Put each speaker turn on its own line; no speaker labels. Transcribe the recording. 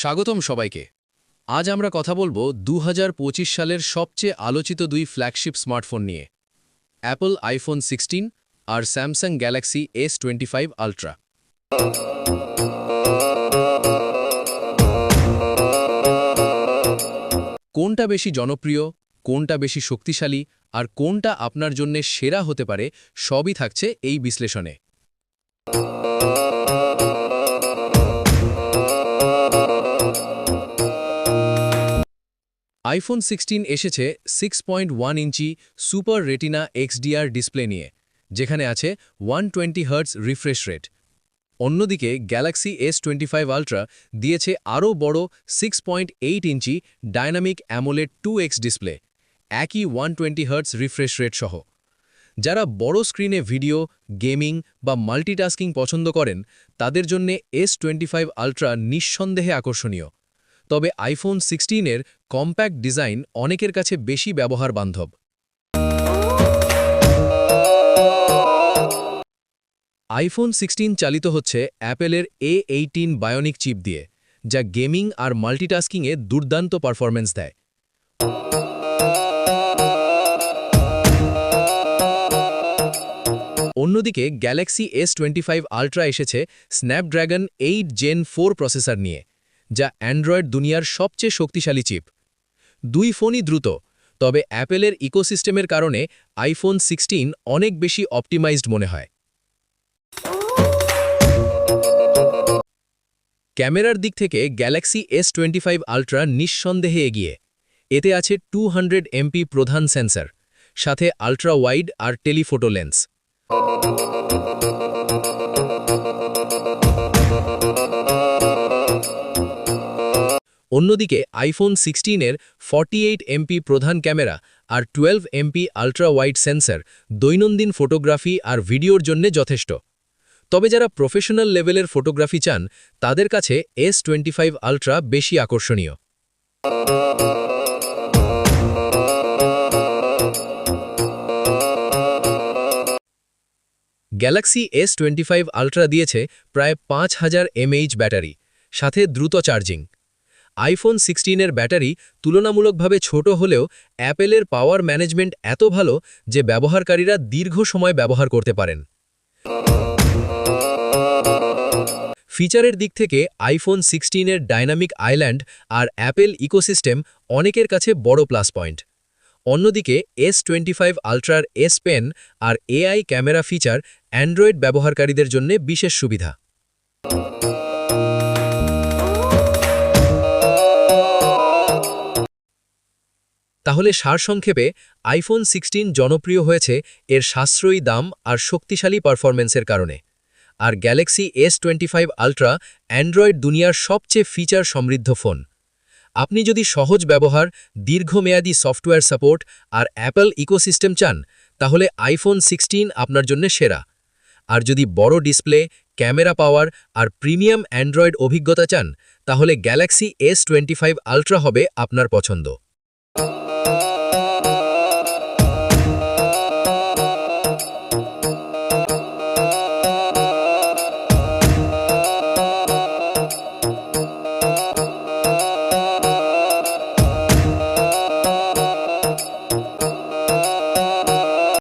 স্বাগতম সবাইকে। আজ আমরা কথা বলব দু হাজার পঁচিশ সালের সবচেয়ে আলোচিত দুই ফ্ল্যাগশিপ স্মার্টফোন নিয়ে। অ্যাপল আইফোন সিক্সটিন আর Samsung Galaxy S twenty five ultra কোনটা বেশি জনপ্রিয়, কোনটা বেশি শক্তিশালী আর কোনটা আপনার জন্য সেরা হতে পারে সবই থাকছে এই বিশ্লেষণে। আইফোন সিক্সটিন এসেছে six point one inch super retina XDR display নিয়ে, যেখানে আছে one twenty hertz refresh rate অন্যদিকে Galaxy S twenty five ultra দিয়েছে আরও বড় six point eight inch dynamic AMOLED two X display একই one twenty hertz refresh rate সহ। যারা বড় স্ক্রিনে ভিডিও গেমিং বা মাল্টিটাস্কিং পছন্দ করেন, তাদের জন্যে এস টোয়েন্টি ফাইভ আলট্রা নিঃসন্দেহে আকর্ষণীয়। তবে আইফোন সিক্সটিনের কম্প্যাক্ট ডিজাইন অনেকের কাছে বেশি ব্যবহার বান্ধব। আইফোন সিক্সটিন চালিত হচ্ছে অ্যাপেলের এ এইটিন বায়োনিক চিপ দিয়ে, যা গেমিং আর মাল্টিটাস্কিংয়ে দুর্দান্ত পারফরম্যান্স দেয়। অন্যদিকে Galaxy S twenty five ultra এসেছে Snapdragon eight gen four processor নিয়ে। যা অ্যান্ড্রয়েড দুনিয়ার সবচেয়ে শক্তিশালী চিপ। দুই ফোনই দ্রুত, তবে অ্যাপেলের ইকোসিস্টেমের কারণে আইফোন সিক্সটিন অনেক বেশি অপটিমাইজড মনে হয়। ক্যামেরার দিক থেকে Galaxy S twenty five ultra নিঃসন্দেহে এগিয়ে। এতে আছে টু হান্ড্রেড এমপি প্রধান সেন্সর, সাথে আলট্রা ওয়াইড আর টেলিফোটো লেন্স। অন্যদিকে আইফোন সিক্সটিনের ফর্টি এইট এমপি প্রধান ক্যামেরা আর twelve MP ultra wide sensor দৈনন্দিন ফটোগ্রাফি আর ভিডিওর জন্য যথেষ্ট। তবে যারা প্রফেশনাল লেভেলের ফটোগ্রাফি চান, তাদের কাছে এস টোয়েন্টি ফাইভ আলট্রা বেশি আকর্ষণীয়। Galaxy S twenty five ultra দিয়েছে প্রায় পাঁচ হাজার এমএইচ ব্যাটারি, সাথে দ্রুত চার্জিং। আইফোন সিক্সটিনের ব্যাটারি তুলনামূলকভাবে ছোট হলেও অ্যাপেলের পাওয়ার ম্যানেজমেন্ট এত ভালো যে ব্যবহারকারীরা দীর্ঘ সময় ব্যবহার করতে পারেন। ফিচারের দিক থেকে আইফোন সিক্সটিনের ডাইনামিক আইল্যান্ড আর অ্যাপেল ইকোসিস্টেম অনেকের কাছে বড় প্লাস পয়েন্ট অন্যদিকে এস টোয়েন্টি ফাইভ আলট্রার এস পেন আর এআই ক্যামেরা ফিচার অ্যান্ড্রয়েড ব্যবহারকারীদের জন্য বিশেষ সুবিধা। তাহলে সারসংক্ষেপে আইফোন সিক্সটিন জনপ্রিয় হয়েছে এর সাশ্রয়ী দাম আর শক্তিশালী পারফরমেন্সের কারণে। আর Galaxy S twenty five ultra Android দুনিয়ার সবচেয়ে ফিচার সমৃদ্ধ ফোন আপনি যদি সহজ ব্যবহার, দীর্ঘমেয়াদী সফটওয়্যার সাপোর্ট আর অ্যাপল ইকোসিস্টেম চান, তাহলে আইফোন সিক্সটিন আপনার জন্য সেরা। আর যদি বড় ডিসপ্লে ক্যামেরা পাওয়ার আর প্রিমিয়াম অ্যান্ড্রয়েড অভিজ্ঞতা চান, তাহলে Galaxy S twenty five ultra হবে আপনার পছন্দ। Música